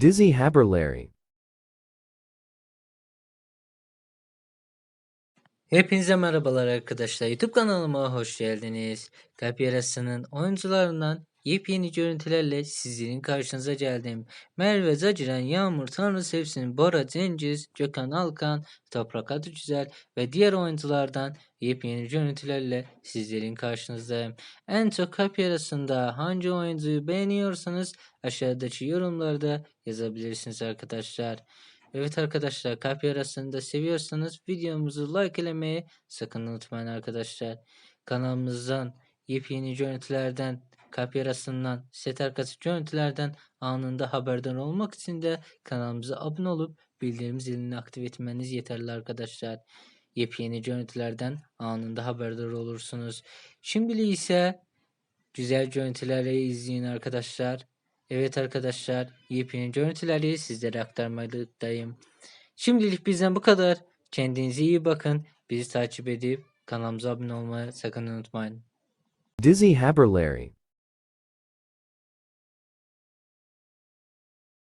Dizzy Haberlarry. Hepinize merhabalar arkadaşlar. YouTube kanalıma hoş geldiniz. Kalp Yarası'nın oyuncularından yepyeni görüntülerle sizlerin karşınıza geldim. Merve Zaciren, Yağmur Tanrı Sevsin, Bora Cengiz, Gökhan Alkan, Toprak Adıgüzel ve diğer oyunculardan yepyeni görüntülerle sizlerin karşınızdayım. En çok Kalp Yarası'nda hangi oyuncuyu beğeniyorsanız aşağıdaki yorumlarda yazabilirsiniz arkadaşlar. Evet arkadaşlar kalp yarasını da seviyorsanız videomuzu like elemeyi sakın unutmayın arkadaşlar. Kanalımızdan yepyeni görüntülerden kalp yarasından set arkası görüntülerden anında haberdar olmak için de kanalımıza abone olup bildirim zilini aktif etmeniz yeterli arkadaşlar. Yepyeni görüntülerden anında haberdar olursunuz. Şimdilik ise güzel görüntüleri izleyin arkadaşlar. Evet arkadaşlar, yepyeni görüntüleri sizlere aktarmaktayım. Şimdilik bizden bu kadar. Kendinize iyi bakın. Bizi takip edip kanalımıza abone olmayı sakın unutmayın. Dizzy Haberlarry.